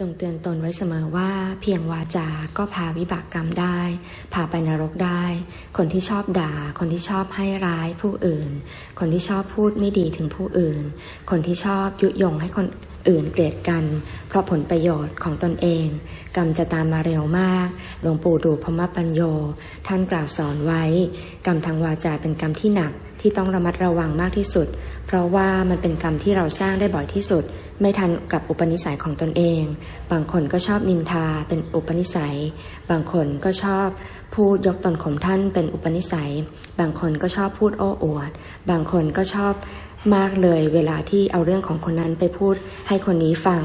จงเตือนตนไว้เสมอว่าเพียงวาจาก็พาวิบากกรรมได้ พาไปนรกได้ คนที่ชอบด่า คนที่ชอบให้ร้ายผู้อื่น คนที่ชอบพูดไม่ดีถึงผู้อื่น คนที่ชอบยุยงให้คนอื่นเกลียดกัน เพราะผลประโยชน์ของตนเอง กรรมจะตามมาเร็วมากหลวงปู่ดูพมปัญโย ท่านกล่าวสอนไว้ กรรมทางวาจาเป็นกรรมที่หนักที่ต้องระมัดระวังมากที่สุด เพราะว่ามันเป็นกรรมที่เราสร้างได้บ่อยที่สุด ไม่ทันกับอุปนิสัยของตนเอง บางคนก็ชอบนินทาเป็นอุปนิสัย บางคนก็ชอบพูดยกตนข่มท่านเป็นอุปนิสัย บางคนก็ชอบพูดโอ้อวด บางคนก็ชอบมากเลยเวลาที่เอาเรื่องของคนนั้นไปพูดให้คนนี้ฟัง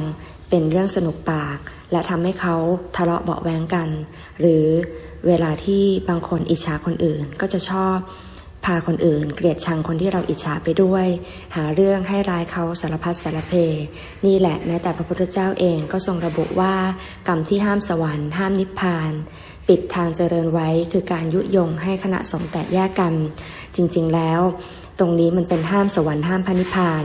เป็นเรื่องสนุกปาก และทำให้เขาทะเลาะเบาแวงกัน หรือเวลาที่บางคนอิจฉาคนอื่นก็จะชอบ พาคนอื่นเกลียดชังคนที่เราอิจฉาไปด้วย หาเรื่องให้ร้ายเขาสารพัดสารเพ นี่แหละแม้แต่พระพุทธเจ้าเองก็ทรงระบุว่า กรรมที่ห้ามสวรรค์ห้ามนิพพาน ปิดทางเจริญไว้คือการยุยงให้คณะสงฆ์แตกแยกกัน จริง ๆ แล้ว ตรงนี้มันเป็นห้ามสวรรค์ห้ามพระนิพพาน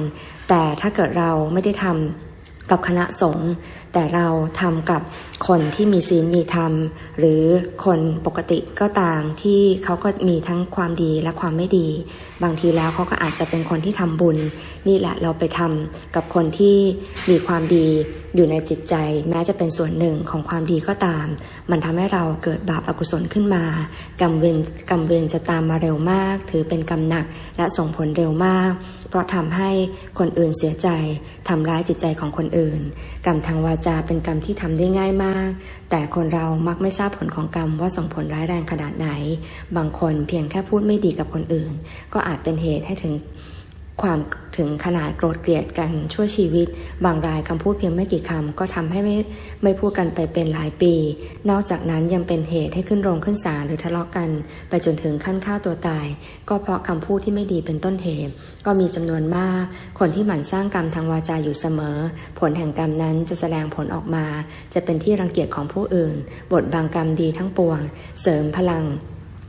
แต่ถ้าเกิดเราไม่ได้ทำ กับคณะสงฆ์แต่เราทำกับคนที่มีศีลมีธรรม หรือคนปกติก็ตามที่เขาก็มีทั้งความดีและความไม่ดี บางทีแล้วเขาก็อาจจะเป็นคนที่ทำบุญ นี่แหละเราไปทำกับคนที่มีความดีอยู่ในจิตใจ แม้จะเป็นส่วนหนึ่งของความดีก็ตาม มันทำให้เราเกิดบาปอกุศลขึ้นมากรรมเวรกรรมเวรจะตามมาเร็วมาก ถือเป็นกรรมหนักและส่งผลเร็วมาก เพราะทำให้คนอื่นเสียใจทำร้ายจิตใจของคนอื่น กรรมทางวาจาเป็นกรรมที่ทำได้ง่ายมาก แต่คนเรามักไม่ทราบผลของกรรมว่าส่งผลร้ายแรงขนาดไหน บางคนเพียงแค่พูดไม่ดีกับคนอื่น ก็อาจเป็นเหตุให้ถึง ความถึงขนาดโกรธเกลียดกันชั่วชีวิต บางรายคำพูดเพียงไม่กี่คำก็ทำให้ไม่ไม่พูดกันไปเป็นหลายปี นอกจากนั้นยังเป็นเหตุให้ขึ้นโรงขึ้นศาลหรือทะเลาะกัน ไปจนถึงขั้นฆ่าตัวตาย ก็เพราะคำพูดที่ไม่ดีเป็นต้นเหตุ ก็มีจำนวนมาก คนที่หมั่นสร้างกรรมทางวาจาอยู่เสมอ ผลแห่งกรรมนั้นจะแสดงผลออกมา จะเป็นที่รังเกียจของผู้อื่น บทบางกรรมดีทั้งปวง เสริมพลัง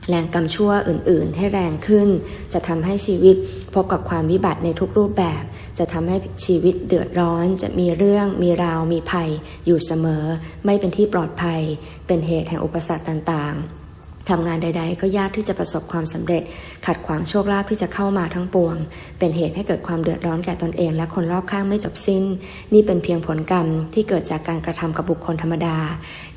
แรงกรรมชั่วอื่น ๆ ให้แรงขึ้น จะทำให้ชีวิตพบกับความวิบัติในทุกรูปแบบ จะทำให้ชีวิตเดือดร้อน จะมีเรื่อง มีราว มีภัย อยู่เสมอ ไม่เป็นที่ปลอดภัย เป็นเหตุแห่งอุปสรรคต่าง ๆทำงานใด ๆ ก็ยากที่จะประสบความสำเร็จ ขัดขวางโชคลาภที่จะเข้ามาทั้งปวง เป็นเหตุให้เกิดความเดือดร้อนแก่ตนเองและคนรอบข้างไม่จบสิ้น นี่เป็นเพียงผลกรรมที่เกิดจากการกระทำกับบุคคลธรรมดา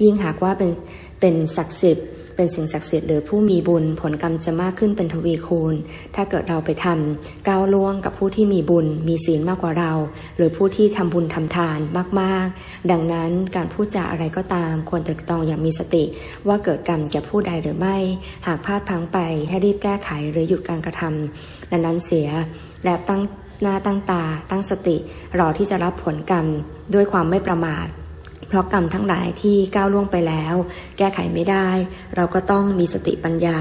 ยิ่งหากว่าเป็นเป็นศักดิ์สิทธิ์ เป็นสิ่งศักดิ์สิทธิ์หรือผู้มีบุญผลกรรมจะมากขึ้นเป็นทวีคูณ ถ้าเกิดเราไปทำก้าวล่วงกับผู้ที่มีบุญ มีศีลมากกว่าเรา หรือผู้ที่ทำบุญทำทานมากๆ ดังนั้นการพูดจาอะไรก็ตาม ควรตรึกตรองอย่างมีสติ ว่าเกิดกรรมแก่ผู้ใดหรือไม่ หากพลาดพังไปให้รีบแก้ไขหรือหยุดการกระทำดังนั้นเสียและตั้งหน้าตั้งตา ตั้งสติ รอที่จะรับผลกรรมด้วยความไม่ประมาท เพราะกรรมทั้งหลายที่ก้าวล่วงไปแล้ว แก้ไขไม่ได้ เราก็ต้องมีสติปัญญา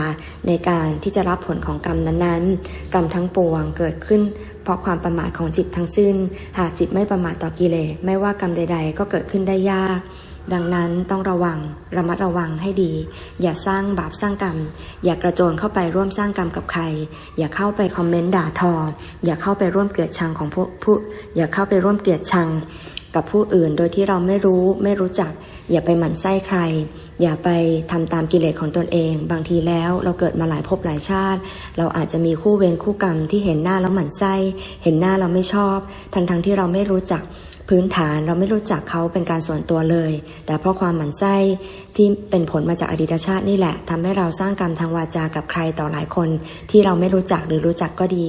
ในการที่จะรับผลของกรรมนั้นๆ กรรมทั้งปวงเกิดขึ้น เพราะความประมาทของจิตทั้งสิ้น หากจิตไม่ประมาทต่อกิเลสไม่ว่ากรรมใด ๆ ก็เกิดขึ้นได้ยากดังนั้นต้องระวังระมัดระวังให้ดี อย่าสร้างบาปสร้างกรรม อย่ากระโจนเข้าไปร่วมสร้างกรรมกับใคร อย่าเข้าไปคอมเมนต์ด่าทอ อย่าเข้าไปร่วมเกลียดชังของผู้ผู้อย่าเข้าไปร่วมเกลียดชัง กับผู้อื่น โดยที่เราไม่รู้ไม่รู้จัก อย่าไปหมั่นไส้ใคร อย่าไปทำตามกิเลสของตนเอง บางทีแล้วเราเกิดมาหลายภพหลายชาติ เราอาจจะมีคู่เวรคู่กรรมที่เห็นหน้าแล้วหมั่นไส้ เห็นหน้าเราไม่ชอบ ทั้งทั้งๆที่เราไม่รู้จักพื้นฐานเราไม่รู้จักเขาเป็นการส่วนตัวเลย แต่เพราะความหมั่นไส้ที่เป็นผลมาจากอดีตชาตินี่แหละทำให้เราสร้างกรรมทางวาจากับใครต่อหลายคน ที่เราไม่รู้จักหรือรู้จักก็ดี